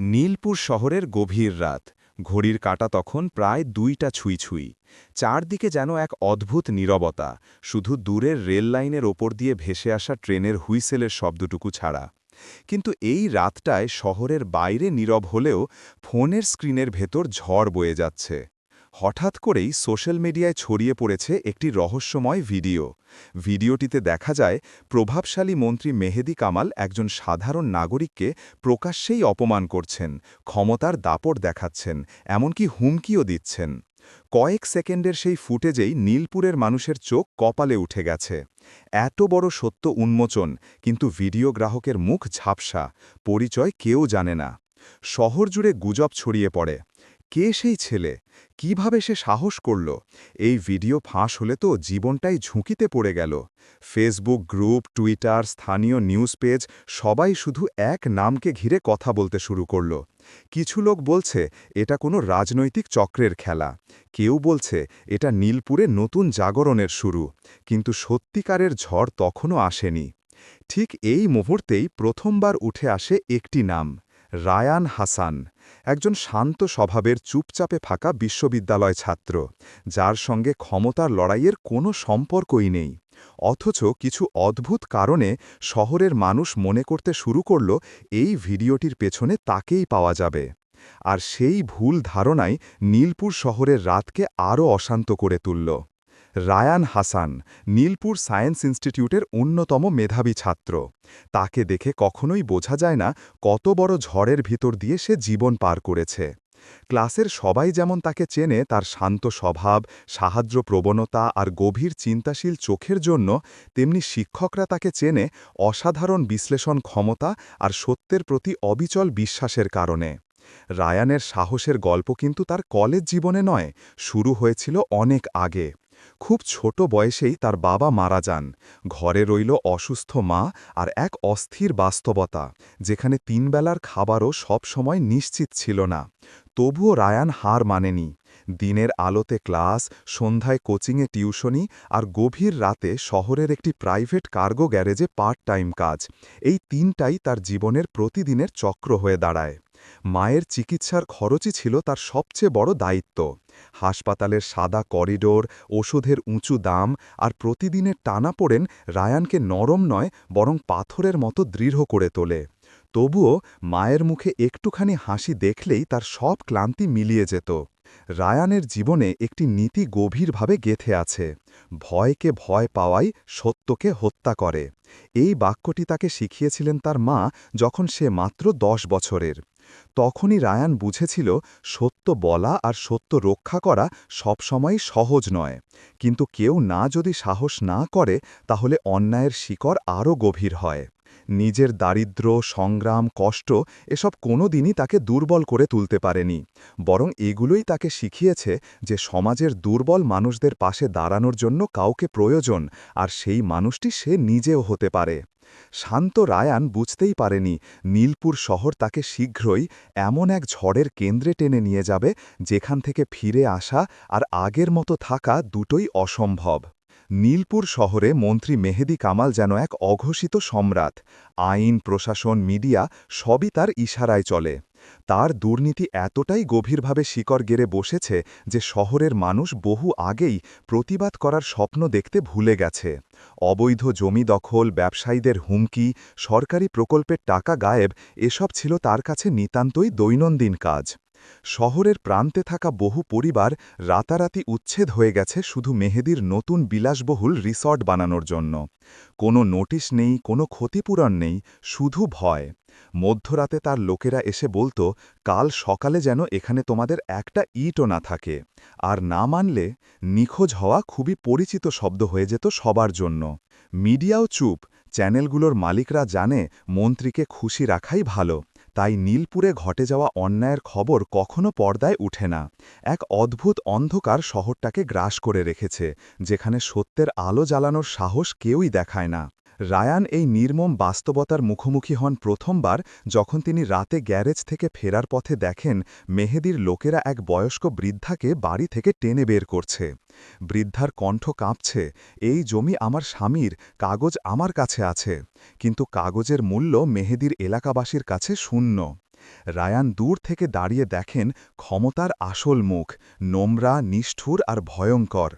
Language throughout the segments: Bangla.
নীলপুর শহরের গভীর রাত। ঘড়ির কাটা তখন প্রায় দুইটা ছুঁই ছুঁই চারদিকে যেন এক অদ্ভুত নীরবতা, শুধু দূরের রেল লাইনের ওপর দিয়ে ভেসে আসা ট্রেনের হুইসেলের শব্দটুকু ছাড়া। কিন্তু এই রাতটায় শহরের বাইরে নীরব হলেও ফোনের স্ক্রিনের ভেতর ঝড় বয়ে যাচ্ছে। হঠাৎ করেই সোশ্যাল মিডিয়ায় ছড়িয়ে পড়েছে একটি রহস্যময় ভিডিও। ভিডিওটিতে দেখা যায়, প্রভাবশালী মন্ত্রী মেহেদি কামাল একজন সাধারণ নাগরিককে প্রকাশ্যেই অপমান করছেন, ক্ষমতার দাপট দেখাচ্ছেন, এমনকি হুমকিও দিচ্ছেন। কয়েক সেকেন্ডের সেই ফুটেজেই নীলপুরের মানুষের চোখ কপালে উঠে গেছে। এত বড় সত্য উন্মোচন, কিন্তু ভিডিও গ্রাহকের মুখ ঝাপসা, পরিচয় কেউ জানে না। শহর জুড়ে গুজব ছড়িয়ে পড়ে। কে সেই ছেলে? কীভাবে সে সাহস করল? এই ভিডিও ফাঁস হলে তো জীবনটাই ঝুঁকিতে পড়ে গেল। ফেসবুক গ্রুপ, টুইটার, স্থানীয় নিউজ পেজ, সবাই শুধু এক নামকে ঘিরে কথা বলতে শুরু করল। কিছু লোক বলছে, এটা কোনো রাজনৈতিক চক্রের খেলা। কেউ বলছে, এটা নীলপুরে নতুন জাগরণের শুরু। কিন্তু সত্যিকারের ঝড় তখনও আসেনি। ঠিক এই মুহূর্তেই প্রথমবার উঠে আসে একটি নাম। রায়ান হাসান, একজন শান্ত স্বভাবের চুপচাপে ফাঁকা বিশ্ববিদ্যালয় ছাত্র, যার সঙ্গে ক্ষমতার লড়াইয়ের কোনো সম্পর্কই নেই। অথচ কিছু অদ্ভুত কারণে শহরের মানুষ মনে করতে শুরু করল, এই ভিডিওটির পেছনে তাকেই পাওয়া যাবে। আর সেই ভুল ধারণাই নীলপুর শহরের রাতকে আরও অশান্ত করে তুলল। রায়ান হাসান নীলপুর সায়েন্স ইনস্টিটিউটের অন্যতম মেধাবী ছাত্র। তাকে দেখে কখনোই বোঝা যায় না কত বড় ঝড়ের ভিতর দিয়ে সে জীবন পার করেছে। ক্লাসের সবাই যেমন তাকে চেনে, তার শান্ত স্বভাব সাহায্য প্রবণতা আর গভীর চিন্তাশীল চোখের জন্য, তেমনি শিক্ষকরা তাকে চেনে অসাধারণ বিশ্লেষণ ক্ষমতা আর সত্যের প্রতি অবিচল বিশ্বাসের কারণে। রায়ানের সাহসের গল্প কিন্তু তার কলেজ জীবনে নয়, শুরু হয়েছিল অনেক আগে। খুব ছোট বয়সেই তার বাবা মারা যান। ঘরে রইল অসুস্থ মা আর এক অস্থির বাস্তবতা, যেখানে তিনবেলার খাবারও সব সময় নিশ্চিত ছিল না। তবুও রায়ান হার মানেনি। দিনের আলোতে ক্লাস, সন্ধ্যায় কোচিংয়ে টিউশনি আর গভীর রাতে শহরের একটি প্রাইভেট কার্গো গ্যারেজে পার্ট টাইম কাজ, এই তিনটাই তার জীবনের প্রতিদিনের চক্র হয়ে দাঁড়ায়। মায়ের চিকিৎসার খরচই ছিল তার সবচেয়ে বড় দায়িত্ব। হাসপাতালের সাদা করিডোর, ওষুধের উঁচু দাম আর প্রতিদিনের টানা পড়েন রায়ানকে নরম নয়, বরং পাথরের মতো দৃঢ় করে তোলে। তবুও মায়ের মুখে একটুখানি হাসি দেখলেই তার সব ক্লান্তি মিলিয়ে যেত। রায়ানের জীবনে একটি নীতি গভীরভাবে গেথে আছে। ভয়কে ভয় পাওয়াই সত্যকে হত্যা করে। এই বাক্যটি তাকে শিখিয়েছিলেন তার মা যখন সে মাত্র দশ বছরের। তখনই রায়ান বুঝেছিল, সত্য বলা আর সত্য রক্ষা করা সবসময় সহজ নয়। কিন্তু কেউ না যদি সাহস না করে, তাহলে অন্যায়ের শিকড় আরও গভীর হয়। নিজের দারিদ্র, সংগ্রাম, কষ্ট এসব কোনো দিনই তাকে দুর্বল করে তুলতে পারেনি। বরং এগুলোই তাকে শিখিয়েছে যে সমাজের দুর্বল মানুষদের পাশে দাঁড়ানোর জন্য কাউকে প্রয়োজন, আর সেই মানুষটি সে নিজেও হতে পারে। শান্ত রায়ান বুঝতেই পারেনি নীলপুর শহর তাকে শীঘ্রই এমন এক ঝড়ের কেন্দ্রে টেনে নিয়ে যাবে যেখান থেকে ফিরে আসা আর আগের মতো থাকা দুটোই অসম্ভব। নীলপুর শহরে মন্ত্রী মেহেদি কামাল যেন এক অঘোষিত সম্রাট। আইন, প্রশাসন, মিডিয়া সবই তার ইশারায় চলে। তার দুর্নীতি এতটাই গভীরভাবে শিকড় গেড়ে বসেছে যে শহরের মানুষ বহু আগেই প্রতিবাদ করার স্বপ্ন দেখতে ভুলে গেছে। অবৈধ জমি দখল, ব্যবসায়ীদের হুমকি, সরকারি প্রকল্পের টাকা গায়েব, এসব ছিল তার কাছে নিতান্তই দৈনন্দিন কাজ। শহরের প্রান্তে থাকা বহু পরিবার রাতারাতি উচ্ছেদ হয়ে গেছে শুধু মেহেদির নতুন বিলাসবহুল রিসর্ট বানানোর জন্য। কোনো নোটিশ নেই, কোনো ক্ষতিপূরণ নেই, শুধু ভয়। মধ্যরাতে তার লোকেরা এসে বলতো, কাল সকালে যেন এখানে তোমাদের একটা ইটও না থাকে। আর না মানলে নিখোঁজ হওয়া খুবই পরিচিত শব্দ হয়ে যেত সবার জন্য। মিডিয়াও চুপ, চ্যানেলগুলোর মালিকরা জানে মন্ত্রীকে খুশি রাখাই ভালো। তাই নীলপুরে ঘটে যাওয়া অন্যায়ের খবর কখনো পর্দায় উঠে না। এক অদ্ভুত অন্ধকার শহরটাকে গ্রাস করে রেখেছে, যেখানে সত্যের আলো জ্বালানোর সাহস কেউই দেখায় না। রায়ান এই নির্মম বাস্তবতার মুখোমুখি হন প্রথমবার যখন তিনি রাতে গ্যারেজ থেকে ফেরার পথে দেখেন মেহেদির লোকেরা এক বয়স্ক বৃদ্ধাকে বাড়ি থেকে টেনে বের করছে। বৃদ্ধার কণ্ঠ কাঁপছে, এই জমি আমার স্বামীর, কাগজ আমার কাছে আছে। কিন্তু কাগজের মূল্য মেহেদির এলাকাবাসীর কাছে শূন্য। রায়ান দূর থেকে দাঁড়িয়ে দেখেন ক্ষমতার আসল মুখ নোমরা নিষ্ঠুর আর ভয়ঙ্কর।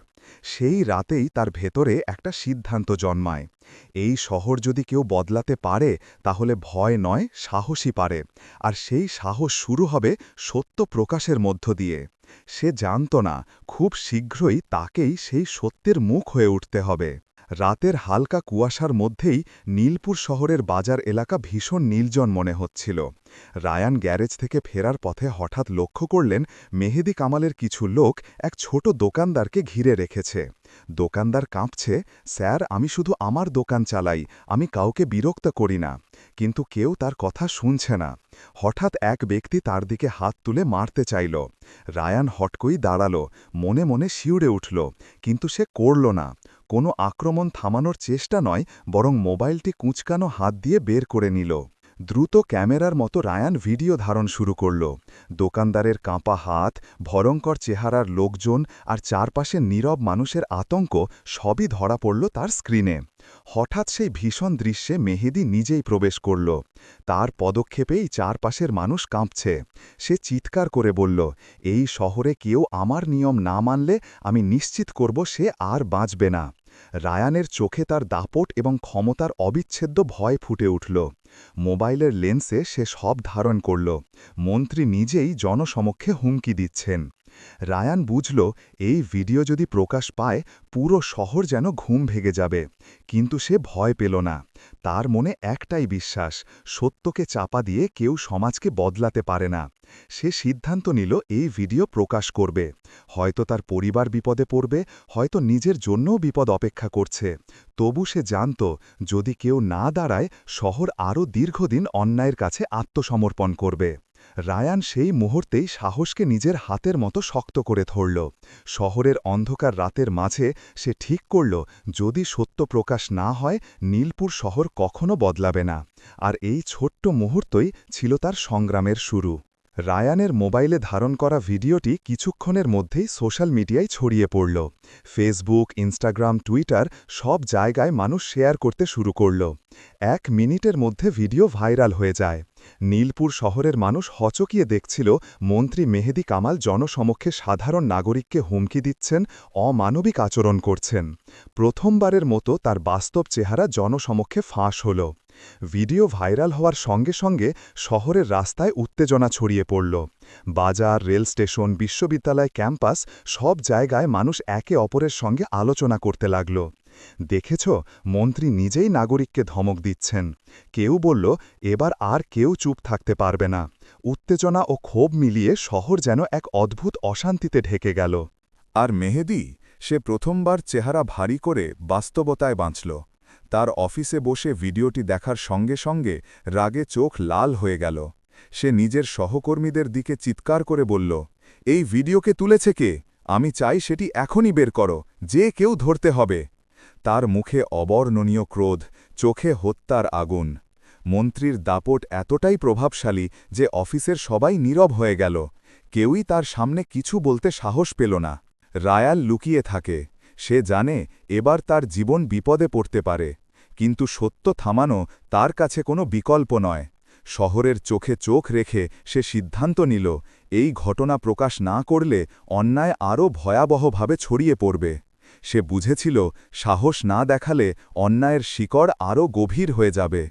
সেই রাতেই তার ভেতরে একটা সিদ্ধান্ত জন্মায়। এই শহর যদি কেউ বদলাতে পারে, তাহলে ভয় নয়, সাহসই পারে। আর সেই সাহস শুরু হবে সত্য প্রকাশের মধ্য দিয়ে। সে জানত না, খুব শীঘ্রই তাকেই সেই সত্যের মুখ হয়ে উঠতে হবে। রাতের হালকা কুয়াশার মধ্যেই নীলপুর শহরের বাজার এলাকা ভীষণ নীলজন মনে হচ্ছিল। রায়ান গ্যারেজ থেকে ফেরার পথে হঠাৎ লক্ষ্য করলেন মেহেদি কামালের কিছু লোক এক ছোট দোকানদারকে ঘিরে রেখেছে। দোকানদার কাঁপছে, স্যার, আমি শুধু আমার দোকান চালাই, আমি কাউকে বিরক্ত করি না। কিন্তু কেউ তার কথা শুনছে না। হঠাৎ এক ব্যক্তি তার দিকে হাত তুলে মারতে চাইল। রায়ান হটকই দাঁড়াল, মনে মনে শিউড়ে উঠল, কিন্তু সে করল না। কোনো আক্রমণ থামানোর চেষ্টা নয়, বরং মোবাইলটি কুঁচকানো হাত দিয়ে বের করে নিল। দ্রুত ক্যামেরার মতো রায়ান ভিডিও ধারণ শুরু করল। দোকানদারের কাঁপা হাত, ভয়ঙ্কর চেহারার লোকজন আর চারপাশে নীরব মানুষের আতঙ্ক সবই ধরা পড়ল তার স্ক্রিনে। হঠাৎ সেই ভীষণ দৃশ্যে মেহেদি নিজেই প্রবেশ করল। তার পদক্ষেপেই চারপাশের মানুষ কাঁপছে। সে চিৎকার করে বলল, এই শহরে কেউ আমার নিয়ম না মানলে আমি নিশ্চিত করব সে আর বাঁচবে না। রায়ানের চোখে তার দাপট এবং ক্ষমতার অবিচ্ছেদ্য ভয় ফুটে উঠল। মোবাইলের লেন্সে সে সব ধারণ করল। মন্ত্রী নিজেই জনসমক্ষে হুমকি দিচ্ছেন। রায়ান বুঝল, এই ভিডিও যদি প্রকাশ পায়, পুরো শহর যেন ঘুম ভেঙে যাবে। কিন্তু সে ভয় পেল না। তার মনে একটাই বিশ্বাস, সত্যকে চাপা দিয়ে কেউ সমাজকে বদলাতে পারে না। সে সিদ্ধান্ত নিল, এই ভিডিও প্রকাশ করবে। হয়তো তার পরিবার বিপদে পড়বে, হয়তো নিজের জন্যও বিপদ অপেক্ষা করছে। তবু সে জানত, যদি কেউ না দাঁড়ায়, শহর আরও দীর্ঘদিন অন্যায়ের কাছে আত্মসমর্পণ করবে। রায়ান সেই মুহূর্তেই সাহসকে নিজের হাতের মতো শক্ত করে ধরল। শহরের অন্ধকার রাতের মাঝে সে ঠিক করল, যদি সত্য প্রকাশ না হয়, নীলপুর শহর কখনো বদলাবে না। আর এই ছোট্ট মুহূর্তই ছিল তার সংগ্রামের শুরু। রায়ানের মোবাইলে ধারণ করা ভিডিওটি কিছুক্ষণের মধ্যেই সোশ্যাল মিডিয়ায় ছড়িয়ে পড়ল। ফেসবুক, ইনস্টাগ্রাম, টুইটার সব জায়গায় মানুষ শেয়ার করতে শুরু করল। এক মিনিটের মধ্যে ভিডিও ভাইরাল হয়ে যায়। নীলপুর শহরের মানুষ হচকিয়ে দেখছিল মন্ত্রী মেহেদি কামাল জনসমক্ষে সাধারণ নাগরিককে হুমকি দিচ্ছেন, অমানবিক আচরণ করছেন। প্রথমবারের মতো তার বাস্তব চেহারা জনসমক্ষে ফাঁস হল। ভিডিও ভাইরাল হওয়ার সঙ্গে সঙ্গে শহরের রাস্তায় উত্তেজনা ছড়িয়ে পড়ল। বাজার, রেল স্টেশন, বিশ্ববিদ্যালয়, ক্যাম্পাস সব জায়গায় মানুষ একে অপরের সঙ্গে আলোচনা করতে লাগল। দেখেছ, মন্ত্রী নিজেই নাগরিককে ধমক দিচ্ছেন। কেউ বলল, এবার আর কেউ চুপ থাকতে পারবে না। উত্তেজনা ও ক্ষোভ মিলিয়ে শহর যেন এক অদ্ভুত অশান্তিতে ঢেকে গেল। আর মেহেদি, সে প্রথমবার চেহারা ভারী করে বাস্তবতায় বাঁচল। তার অফিসে বসে ভিডিওটি দেখার সঙ্গে সঙ্গে রাগে চোখ লাল হয়ে গেল। সে নিজের সহকর্মীদের দিকে চিৎকার করে বলল, এই ভিডিওকে তুলেছে কে? আমি চাই সেটি এখনই বের করো, যে কেউ ধরতে হবে। তার মুখে অবর্ণনীয় ক্রোধ, চোখে হত্যার আগুন। মন্ত্রীর দাপট এতটাই প্রভাবশালী যে অফিসের সবাই নীরব হয়ে গেল। কেউই তার সামনে কিছু বলতে সাহস পেল না। রায়াল লুকিয়ে থাকে। সে জানে এবার তার জীবন বিপদে পড়তে পারে। কিন্তু সত্য থামানো তার কাছে কোনো বিকল্প নয়। শহরের চোখে চোখ রেখে সে সিদ্ধান্ত নিল, এই ঘটনা প্রকাশ না করলে অন্যায় আরও ভয়াবহভাবে ছড়িয়ে পড়বে। সে বুঝেছিল সাহস না দেখালে অন্যায়ের শিকড় আরও গভীর হয়ে যাবে।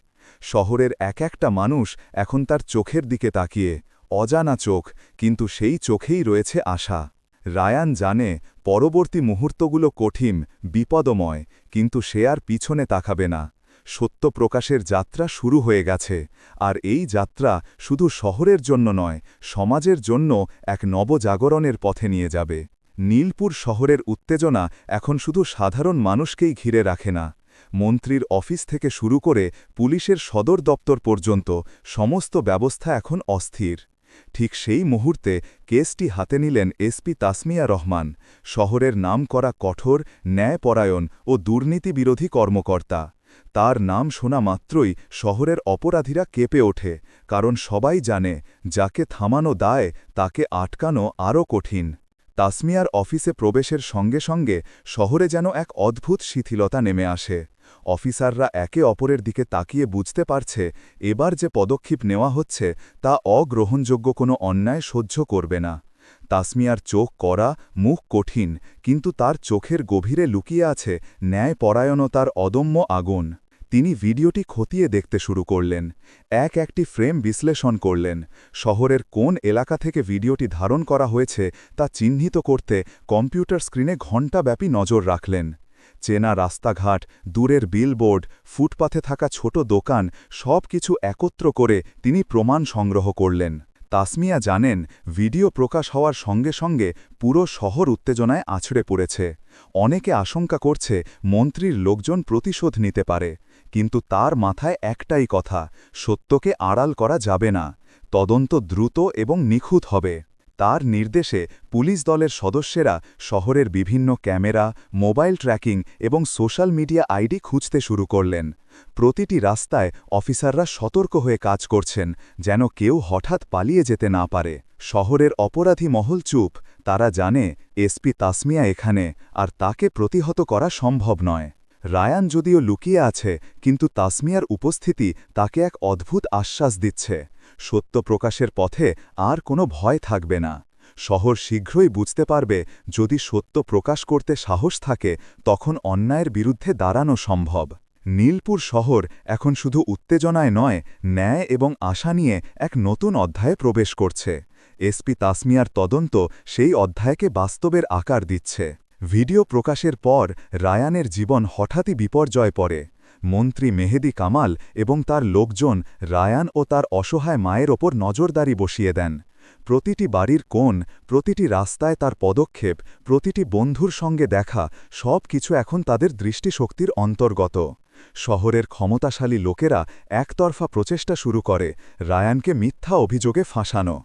শহরের এক একটা মানুষ এখন তার চোখের দিকে তাকিয়ে, অজানা চোখ, কিন্তু সেই চোখেই রয়েছে আশা। রায়ান জানে পরবর্তী মুহূর্তগুলো কঠিন, বিপদময়, কিন্তু সে আর পিছনে তাকাবে না। সত্য প্রকাশের যাত্রা শুরু হয়ে গেছে, আর এই যাত্রা শুধু শহরের জন্য নয়, সমাজের জন্য এক নবজাগরণের পথে নিয়ে যাবে। নীলপুর শহরের উত্তেজনা এখন শুধু সাধারণ মানুষকেই ঘিরে রাখে না। মন্ত্রীর অফিস থেকে শুরু করে পুলিশের সদর দপ্তর পর্যন্ত সমস্ত ব্যবস্থা এখন অস্থির। ঠিক সেই মুহূর্তে কেসটি হাতে নিলেন এসপি তাসমিয়া রহমান, শহরের নাম করা কঠোর, ন্যায়পরায়ণ ও দুর্নীতিবিরোধী কর্মকর্তা। তার নাম শোনা মাত্রই শহরের অপরাধীরা কেঁপে ওঠে, কারণ সবাই জানে, যাকে থামানো দায় তাকে আটকানো আরও কঠিন। তাসমিয়ার অফিসে প্রবেশের সঙ্গে সঙ্গে শহরে যেন এক অদ্ভুত শিথিলতা নেমে আসে। অফিসাররা একে অপরের দিকে তাকিয়ে বুঝতে পারছে, এবার যে পদক্ষেপ নেওয়া হচ্ছে তা অগ্রহণযোগ্য কোনো অন্যায় সহ্য করবে না। তাসমিয়ার চোখ করা মুখ কঠিন, কিন্তু তার চোখের গভীরে লুকিয়ে আছে ন্যায় ন্যায়পরায়ণতার অদম্য আগুন। তিনি ভিডিওটি খতিয়ে দেখতে শুরু করলেন, এক একটি ফ্রেম বিশ্লেষণ করলেন, শহরের কোন এলাকা থেকে ভিডিওটি ধারণ করা হয়েছে তা চিহ্নিত করতে কম্পিউটার স্ক্রিনে ঘণ্টাব্যাপী নজর রাখলেন। চেনা রাস্তাঘাট, দূরের বিলবোর্ড, ফুটপাথে থাকা ছোট দোকান সব কিছু একত্র করে তিনি প্রমাণ সংগ্রহ করলেন। তাসমিয়া জানেন, ভিডিও প্রকাশ হওয়ার সঙ্গে সঙ্গে পুরো শহর উত্তেজনায় আছড়ে পড়েছে। অনেকে আশঙ্কা করছে, মন্ত্রীর লোকজন প্রতিশোধ নিতে পারে। কিন্তু তার মাথায় একটাই কথা, সত্যকে আড়াল করা যাবে না, তদন্ত দ্রুত এবং নিখুঁত হবে। তার নির্দেশে পুলিশ দলের সদস্যেরা শহরের বিভিন্ন ক্যামেরা, মোবাইল ট্র্যাকিং এবং সোশ্যাল মিডিয়া আইডি খুঁজতে শুরু করলেন। প্রতিটি রাস্তায় অফিসাররা সতর্ক হয়ে কাজ করছেন, যেন কেউ হঠাৎ পালিয়ে যেতে না পারে। শহরের অপরাধী মহল চুপ, তারা জানে, এসপি তাসমিয়া এখানে, আর তাকে প্রতিহত করা সম্ভব নয়। রায়ান যদিও লুকিয়ে আছে, কিন্তু তাসমিয়ার উপস্থিতি তাকে এক অদ্ভুত আশ্বাস দিচ্ছে। সত্য প্রকাশের পথে আর কোনো ভয় থাকবে না। শহর শীঘ্রই বুঝতে পারবে, যদি সত্য প্রকাশ করতে সাহস থাকে, তখন অন্যায়ের বিরুদ্ধে দাঁড়ানো সম্ভব। নীলপুর শহর এখন শুধু উত্তেজনায় নয়, ন্যায় এবং আশা নিয়ে এক নতুন অধ্যায়ে প্রবেশ করছে। এসপি তাসমিয়ার তদন্ত সেই অধ্যায়কে বাস্তবের আকার দিচ্ছে। ভিডিও প্রকাশের পর রায়ানের জীবন হঠাৎই বিপর্যয় পড়ে। মন্ত্রী মেহেদি কামাল এবং তার লোকজন রায়ান ও তার অসহায় মায়ের ওপর নজরদারি বসিয়ে দেন। প্রতিটি বাড়ির কোণ, প্রতিটি রাস্তায় তার পদক্ষেপ, প্রতিটি বন্ধুর সঙ্গে দেখা সব কিছু এখন তাদের দৃষ্টিশক্তির অন্তর্গত। শহরের ক্ষমতাশালী লোকেরা একতরফা প্রচেষ্টা শুরু করে, রায়ানকে মিথ্যা অভিযোগে ফাঁসানো।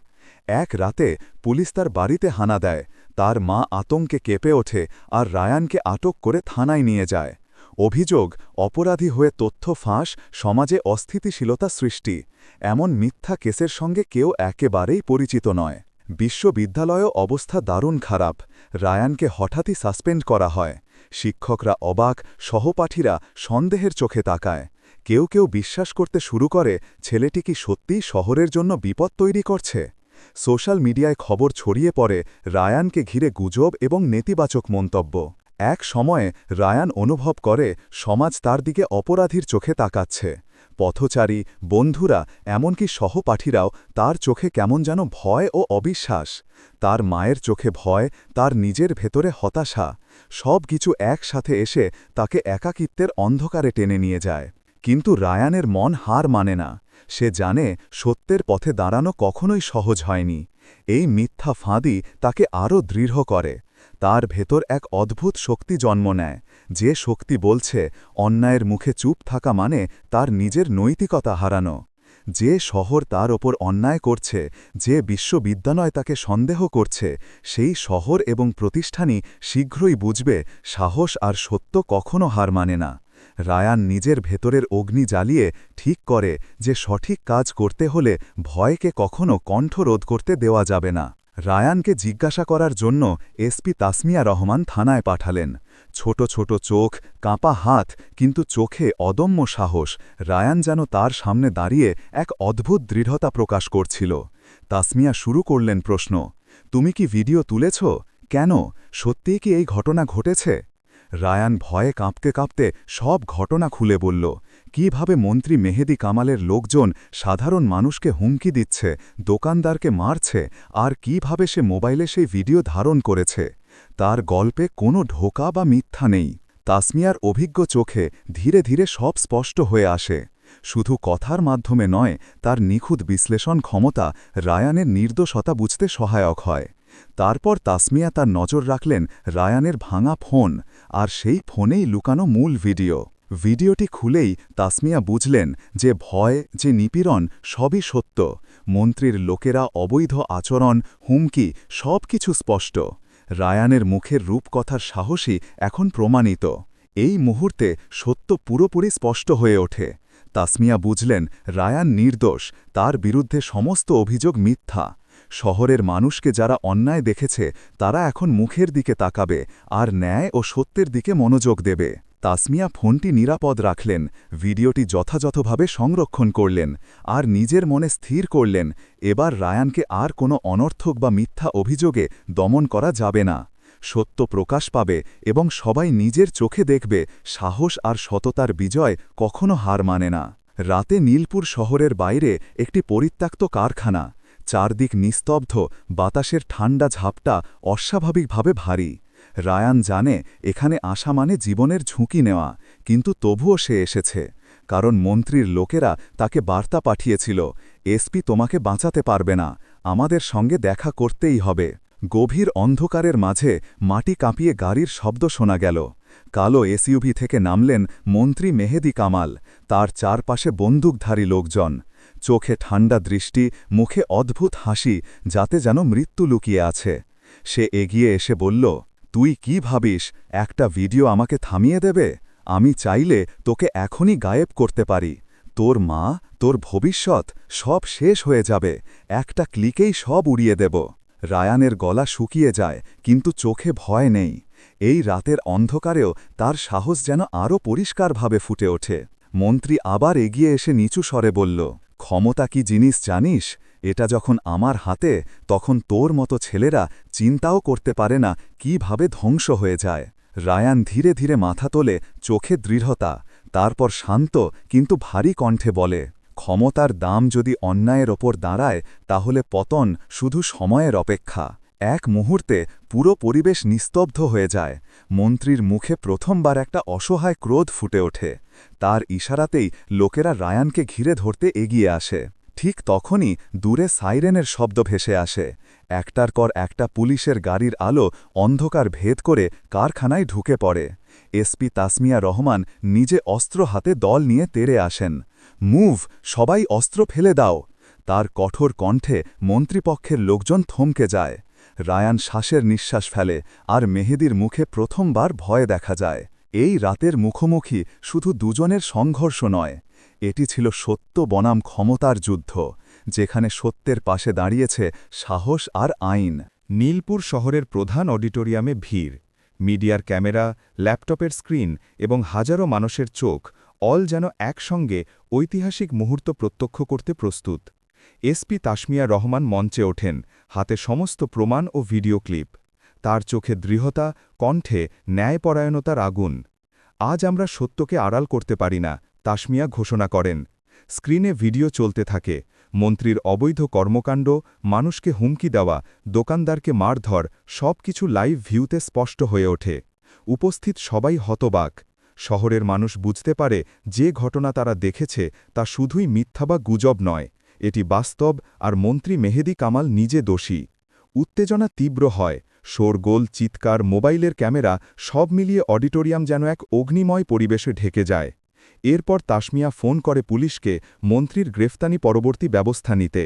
এক রাতে পুলিশ তার বাড়িতে হানা দেয়। তার মা আতঙ্কে কেঁপে ওঠে আর রায়ানকে আটক করে থানায় নিয়ে যায়। অভিযোগ, অপরাধী হয়ে তথ্য ফাঁস, সমাজে অস্থিতিশীলতা সৃষ্টি। এমন মিথ্যা কেসের সঙ্গে কেউ একেবারেই পরিচিত নয়। বিশ্ববিদ্যালয়ও অবস্থা দারুণ খারাপ। রায়ানকে হঠাৎই সাসপেন্ড করা হয়। শিক্ষকরা অবাক, সহপাঠীরা সন্দেহের চোখে তাকায়। কেউ কেউ বিশ্বাস করতে শুরু করে, ছেলেটি কি সত্যিই শহরের জন্য বিপদ তৈরি করছে? সোশ্যাল মিডিয়ায় খবর ছড়িয়ে পড়ে রায়ানকে ঘিরে গুজব এবং নেতিবাচক মন্তব্য। এক সময়ে রায়ান অনুভব করে, সমাজ তার দিকে অপরাধীর চোখে তাকাচ্ছে। পথচারী, বন্ধুরা, এমনকি সহপাঠীরাও তার চোখে কেমন যেন ভয় ও অবিশ্বাস। তার মায়ের চোখে ভয়, তার নিজের ভেতরে হতাশা। সব কিছু একসাথে এসে তাকে একাকিত্বের অন্ধকারে টেনে নিয়ে যায়। কিন্তু রায়ানের মন হার মানে না। সে জানে সত্যের পথে দাঁড়ানো কখনোই সহজ হয়নি। এই মিথ্যা ফাঁদি তাকে আরও দৃঢ় করে। তার ভেতর এক অদ্ভুত শক্তি জন্ম নেয়। যে শক্তি বলছে, অন্যায়ের মুখে চুপ থাকা মানে তার নিজের নৈতিকতা হারানো। যে শহর তার ওপর অন্যায় করছে, যে বিশ্ববিদ্যালয় তাকে সন্দেহ করছে, সেই শহর এবং প্রতিষ্ঠানই শীঘ্রই বুঝবে, সাহস আর সত্য কখনো হার মানে না। রায়ান নিজের ভেতরের অগ্নি জ্বালিয়ে ঠিক করে যে সঠিক কাজ করতে হলে ভয়কে কখনো কণ্ঠরোধ করতে দেওয়া যাবে না। রায়ানকে জিজ্ঞাসা করার জন্য এসপি তাসমিয়া রহমান থানায় পাঠালেন। ছোট ছোট চোখ, কাঁপা হাত, কিন্তু চোখে অদম্য সাহস, রায়ান যেন তার সামনে দাঁড়িয়ে এক অদ্ভুত দৃঢ়তা প্রকাশ করছিল। তাসমিয়া শুরু করলেন প্রশ্ন, তুমি কি ভিডিও তুলেছ? কেন? সত্যিই কি এই ঘটনা ঘটেছে? রায়ান ভয়ে কাঁপতে কাঁপতে সব ঘটনা খুলে বলল, কীভাবে মন্ত্রী মেহেদি কামালের লোকজন সাধারণ মানুষকে হুমকি দিচ্ছে, দোকানদারকে মারছে, আর কীভাবে সে মোবাইলে সেই ভিডিও ধারণ করেছে? তার গল্পে কোনো ঢোকা বা মিথ্যা নেই। তাসমিয়ার অভিজ্ঞ চোখে ধীরে ধীরে সব স্পষ্ট হয়ে আসে। শুধু কথার মাধ্যমে নয়, তার নিখুঁত বিশ্লেষণ ক্ষমতা রায়ানের নির্দোষতা বুঝতে সহায়ক হয়। তারপর তাসমিয়া তার নজর রাখলেন রায়ানের ভাঙা ফোন, আর সেই ফোনেই লুকানো মূল ভিডিও। ভিডিওটি খুলেই তাসমিয়া বুঝলেন যে ভয়, যে নিপীড়ন, সবই সত্য। মন্ত্রীর লোকেরা অবৈধ আচরণ, হুমকি সব কিছু স্পষ্ট। রায়ানের মুখের রূপকথার সাহসী এখন প্রমাণিত। এই মুহূর্তে সত্য পুরোপুরি স্পষ্ট হয়ে ওঠে। তাসমিয়া বুঝলেন রায়ান নির্দোষ, তার বিরুদ্ধে সমস্ত অভিযোগ মিথ্যা। শহরের মানুষকে যারা অন্যায় দেখেছে, তারা এখন মুখের দিকে তাকাবে আর ন্যায় ও সত্যের দিকে মনোযোগ দেবে। তাসমিয়া ফোনটি নিরাপদ রাখলেন, ভিডিওটি যথাযথভাবে সংরক্ষণ করলেন আর নিজের মনে স্থির করলেন, এবার রায়ানকে আর কোনো অনর্থক বা মিথ্যা অভিযোগে দমন করা যাবে না। সত্য প্রকাশ পাবে এবং সবাই নিজের চোখে দেখবে, সাহস আর সততার বিজয় কখনো হার মানে না। রাতে নীলপুর শহরের বাইরে একটি পরিত্যক্ত কারখানা চারদিক নিস্তব্ধ, বাতাসের ঠান্ডা ঝাপটা অস্বাভাবিকভাবে ভারী। রায়ান জানে এখানে আসা মানে জীবনের ঝুঁকি নেওয়া, কিন্তু তবুও সে এসেছে, কারণ মন্ত্রীর লোকেরা তাকে বার্তা পাঠিয়েছিল এসপি তোমাকে বাঁচাতে পারবে না, আমাদের সঙ্গে দেখা করতেই হবে। গভীর অন্ধকারের মাঝে মাটি কাঁপিয়ে গাড়ির শব্দ শোনা গেল। কালো এসইউভি থেকে নামলেন মন্ত্রী মেহেদি কামাল, তার চারপাশে বন্দুকধারী লোকজন। চোখে ঠান্ডা দৃষ্টি, মুখে অদ্ভুত হাসি, যাতে যেন মৃত্যু লুকিয়ে আছে। সে এগিয়ে এসে বলল, তুই কি ভাবিস, একটা ভিডিও আমাকে থামিয়ে দেবে? আমি চাইলে তোকে এখনই গায়েব করতে পারি। তোর মা, তোর ভবিষ্যৎ, সব শেষ হয়ে যাবে। একটা ক্লিকেই সব উড়িয়ে দেব রায়ানের গলা শুকিয়ে যায়, কিন্তু চোখে ভয় নেই। এই রাতের অন্ধকারেও তার সাহস যেন আরও পরিষ্কারভাবে ফুটে ওঠে। মন্ত্রী আবার এগিয়ে এসে নিচু স্বরে বলল ক্ষমতা কি জিনিস জানিস? এটা যখন আমার হাতে, তখন তোর মতো ছেলেরা চিন্তাও করতে পারে না কীভাবে ধ্বংস হয়ে যায়। রায়ান ধীরে ধীরে মাথা তোলে, চোখে দৃঢ়তা, তারপর শান্ত কিন্তু ভারী কণ্ঠে বলে, ক্ষমতার দাম যদি অন্যায়ের ওপর দাঁড়ায়, তাহলে পতন শুধু সময়ের অপেক্ষা। এক মুহূর্তে পুরো পরিবেশ নিস্তব্ধ হয়ে যায়। মন্ত্রীর মুখে প্রথমবার একটা অসহায় ক্রোধ ফুটে ওঠে। তার ইশারাতেই লোকেরা রায়ানকে ঘিরে ধরতে এগিয়ে আসে। ঠিক তখনই দূরে সাইরেনের শব্দ ভেসে আসে। একটার পর একটা পুলিশের গাড়ির আলো অন্ধকার ভেদ করে কারখানায় ঢুকে পড়ে। এসপি তাসমিয়া রহমান নিজে অস্ত্র হাতে দল নিয়ে তেড়ে আসেন। মুভ, সবাই অস্ত্র ফেলে দাও। তার কঠোর কণ্ঠে মন্ত্রীপক্ষের লোকজন থমকে যায়। রায়ান শ্বাসের নিঃশ্বাস ফেলে আর মেহেদির মুখে প্রথমবার ভয় দেখা যায়। এই রাতের মুখোমুখি শুধু দুজনের সংঘর্ষ নয়, এটি ছিল সত্য বনাম ক্ষমতার যুদ্ধ, যেখানে সত্যের পাশে দাঁড়িয়েছে সাহস আর আইন। নীলপুর শহরের প্রধান অডিটোরিয়ামে ভিড়, মিডিয়ার ক্যামেরা, ল্যাপটপের স্ক্রিন এবং হাজারো মানুষের চোখ অল যেন একসঙ্গে ঐতিহাসিক মুহূর্ত প্রত্যক্ষ করতে প্রস্তুত। এসপি তাসমিয়া রহমান মঞ্চে ওঠেন, হাতে সমস্ত প্রমাণ ও ভিডিও ক্লিপ। তার চোখে দৃঢ়তা, কণ্ঠে ন্যায়পরায়ণতার আগুন। আজ আমরা সত্যকে আড়াল করতে পারি না, তাসমিয়া ঘোষণা করেন। স্ক্রিনে ভিডিও চলতে থাকে। মন্ত্রীর অবৈধ কর্মকাণ্ড, মানুষকে হুমকি দেওয়া, দোকানদারকে মারধর সব কিছু লাইভ ভিউতে স্পষ্ট হয়ে ওঠে। উপস্থিত সবাই হতবাক। শহরের মানুষ বুঝতে পারে যে ঘটনা তারা দেখেছে তা শুধুই মিথ্যা বা গুজব নয়। এটি বাস্তব আর মন্ত্রী মেহেদি কামাল নিজে দোষী। উত্তেজনা তীব্র হয়। শোরগোল, চিৎকার, মোবাইলের ক্যামেরা সব মিলিয়ে অডিটোরিয়াম যেন এক অগ্নিময় পরিবেশে ঢেকে যায়। এরপর তাসমিয়া ফোন করে পুলিশকে, মন্ত্রীর গ্রেফতানি পরবর্তী ব্যবস্থা নিতে।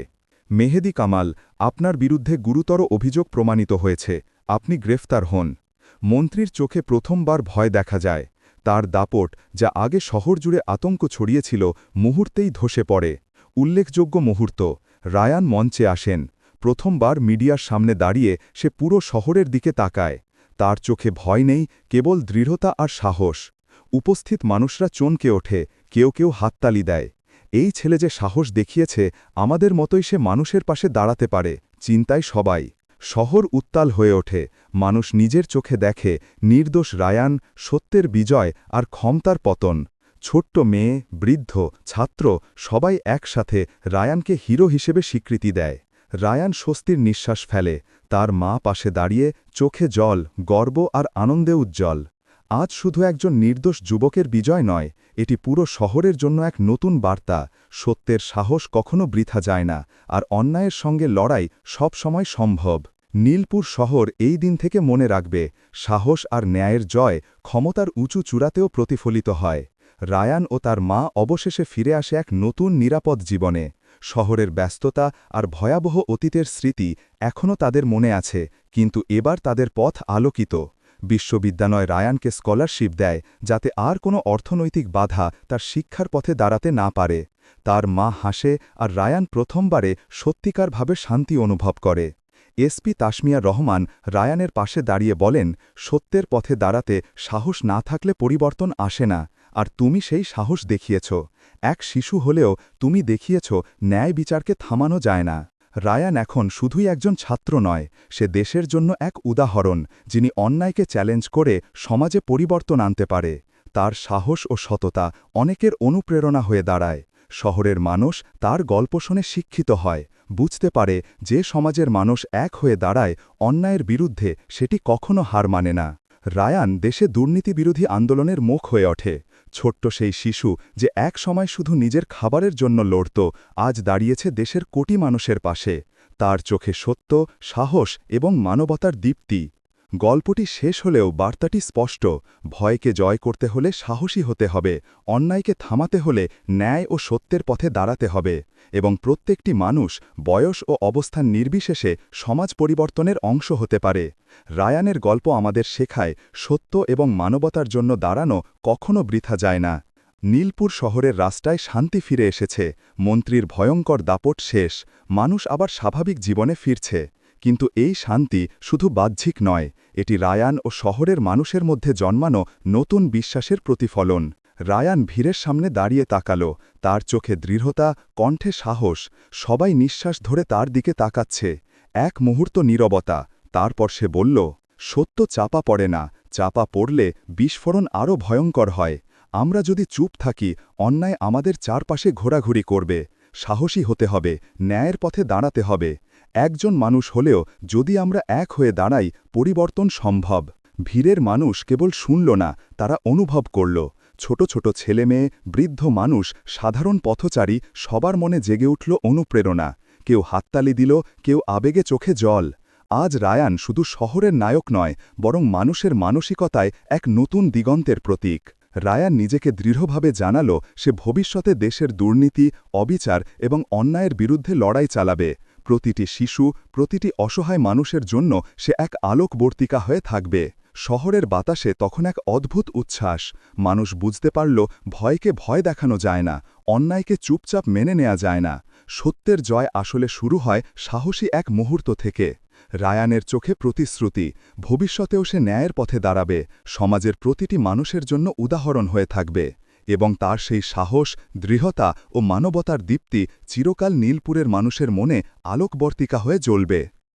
মেহেদি কামাল, আপনার বিরুদ্ধে গুরুতর অভিযোগ প্রমাণিত হয়েছে, আপনি গ্রেফতার হন। মন্ত্রীর চোখে প্রথমবার ভয় দেখা যায়। তার দাপট, যা আগে শহর জুড়ে আতঙ্ক ছড়িয়েছিল, মুহূর্তেই ধসে পড়ে। উল্লেখযোগ্য মুহূর্ত, রায়ান মঞ্চে আসেন। প্রথমবার মিডিয়ার সামনে দাঁড়িয়ে সে পুরো শহরের দিকে তাকায়। তার চোখে ভয় নেই, কেবল দৃঢ়তা আর সাহস। উপস্থিত মানুষরা চমকে ওঠে, কেউ কেউ হাততালি দেয়। এই ছেলে যে সাহস দেখিয়েছে, আমাদের মতোই সে মানুষের পাশে দাঁড়াতে পারে, চিন্তায় সবাই। শহর উত্তাল হয়ে ওঠে, মানুষ নিজের চোখে দেখে, নির্দোষ রায়ান, সত্যের বিজয় আর ক্ষমতার পতন। ছোট্ট মেয়ে, বৃদ্ধ, ছাত্র, সবাই একসাথে রায়ানকে হিরো হিসেবে স্বীকৃতি দেয়। রায়ান স্বস্তির নিঃশ্বাস ফেলে, তার মা পাশে দাঁড়িয়ে চোখে জল, গর্ব আর আনন্দে উজ্জ্বল। আজ শুধু একজন নির্দোষ যুবকের বিজয় নয়, এটি পুরো শহরের জন্য এক নতুন বার্তা। সত্যের সাহস কখনো বৃথা যায় না, আর অন্যায়ের সঙ্গে লড়াই সব সময় সম্ভব। নীলপুর শহর এই দিন থেকে মনে রাখবে, সাহস আর ন্যায়ের জয় ক্ষমতার উঁচু চূড়াতেও প্রতিফলিত হয়। রায়ান ও তার মা অবশেষে ফিরে আসে এক নতুন নিরাপদ জীবনে। শহরের ব্যস্ততা আর ভয়াবহ অতীতের স্মৃতি এখনও তাদের মনে আছে, কিন্তু এবার তাদের পথ আলোকিত। বিশ্ববিদ্যালয় রায়ানকে স্কলারশিপ দেয়, যাতে আর কোনো অর্থনৈতিক বাধা তার শিক্ষার পথে দাঁড়াতে না পারে। তার মা হাসে আর রায়ান প্রথমবারে সত্যিকারভাবে শান্তি অনুভব করে। এসপি তাসমিয়া রহমান রায়ানের পাশে দাঁড়িয়ে বলেন, সত্যের পথে দাঁড়াতে সাহস না থাকলে পরিবর্তন আসে না, আর তুমি সেই সাহস দেখিয়েছ। এক শিশু হলেও তুমি দেখিয়েছ, ন্যায় বিচারকে থামানো যায় না। রায়ান এখন শুধুই একজন ছাত্র নয়, সে দেশের জন্য এক উদাহরণ, যিনি অন্যায়কে চ্যালেঞ্জ করে সমাজে পরিবর্তন আনতে পারে। তার সাহস ও সততা অনেকের অনুপ্রেরণা হয়ে দাঁড়ায়। শহরের মানুষ তার গল্প শুনে শিক্ষিত হয়। বুঝতে পারে, যে সমাজের মানুষ এক হয়ে দাঁড়ায়, অন্যায়ের বিরুদ্ধে সেটি কখনো হার মানে না। রায়ান দেশে দুর্নীতিবিরোধী আন্দোলনের মুখ হয়ে ওঠে। ছোট্ট সেই শিশু যে এক সময় শুধু নিজের খাবারের জন্য লড়ত, আজ দাঁড়িয়েছে দেশের কোটি মানুষের পাশে। তার চোখে সত্য, সাহস এবং মানবতার দীপ্তি। গল্পটি শেষ হলেও বার্তাটি স্পষ্ট, ভয়কে জয় করতে হলে সাহসী হতে হবে, অন্যায়কে থামাতে হলে ন্যায় ও সত্যের পথে দাঁড়াতে হবে, এবং প্রত্যেকটি মানুষ বয়স ও অবস্থান নির্বিশেষে সমাজ পরিবর্তনের অংশ হতে পারে। রায়ানের গল্প আমাদের শেখায় সত্য এবং মানবতার জন্য দাঁড়ানো কখনো বৃথা যায় না। নীলপুর শহরের রাস্তায় শান্তি ফিরে এসেছে, মন্ত্রীর ভয়ঙ্কর দাপট শেষ, মানুষ আবার স্বাভাবিক জীবনে ফিরছে, কিন্তু এই শান্তি শুধু বাহ্যিক নয় এটি রায়ান ও শহরের মানুষের মধ্যে জন্মানো নতুন বিশ্বাসের প্রতিফলন। রায়ান ভিড়ের সামনে দাঁড়িয়ে তাকালো, তার চোখে দৃঢ়তা, কণ্ঠে সাহস, সবাই নিঃশ্বাস ধরে তার দিকে তাকাচ্ছে। এক মুহূর্ত নীরবতা, তারপর সে বলল, সত্য চাপা পড়ে না, চাপা পড়লে বিস্ফোরণ আরও ভয়ঙ্কর হয়। আমরা যদি চুপ থাকি, অন্যায় আমাদের চারপাশে ঘোরাঘুরি করবে। সাহসী হতে হবে, ন্যায়ের পথে দাঁড়াতে হবে। একজন মানুষ হলেও যদি আমরা এক হয়ে দাঁড়াই, পরিবর্তন সম্ভব। ভিড়ের মানুষ কেবল শুনল না, তারা অনুভব করল। ছোট ছোট ছেলেমেয়ে বৃদ্ধ মানুষ, সাধারণ পথচারী, সবার মনে জেগে উঠল অনুপ্রেরণা। কেউ হাততালি দিল, কেউ আবেগে চোখে জল। আজ রায়ান শুধু শহরের নায়ক নয়, বরং মানুষের মানসিকতায় এক নতুন দিগন্তের প্রতীক। রায়ান নিজেকে দৃঢ়ভাবে জানালো, সে ভবিষ্যতে দেশের দুর্নীতি, অবিচার এবং অন্যায়ের বিরুদ্ধে লড়াই চালাবে। প্রতিটি শিশু, প্রতিটি অসহায় মানুষের জন্য সে এক আলোকবর্তিকা হয়ে থাকবে। শহরের বাতাসে তখন এক অদ্ভুত উচ্ছ্বাস। মানুষ বুঝতে পারল, ভয়কে ভয় দেখানো যায় না, অন্যায়কে চুপচাপ মেনে নেওয়া যায় না। সত্যের জয় আসলে শুরু হয় সাহসী এক মুহূর্ত থেকে। রায়ানের চোখে প্রতিশ্রুতি, ভবিষ্যতেও সে ন্যায়ের পথে দাঁড়াবে, সমাজের প্রতিটি মানুষের জন্য উদাহরণ হয়ে থাকবে। এবং তার সেই সাহস, দৃঢ়তা ও মানবতার দীপ্তি চিরকাল নীলপুরের মানুষের মনে আলোকবর্তিকা হয়ে জ্বলবে।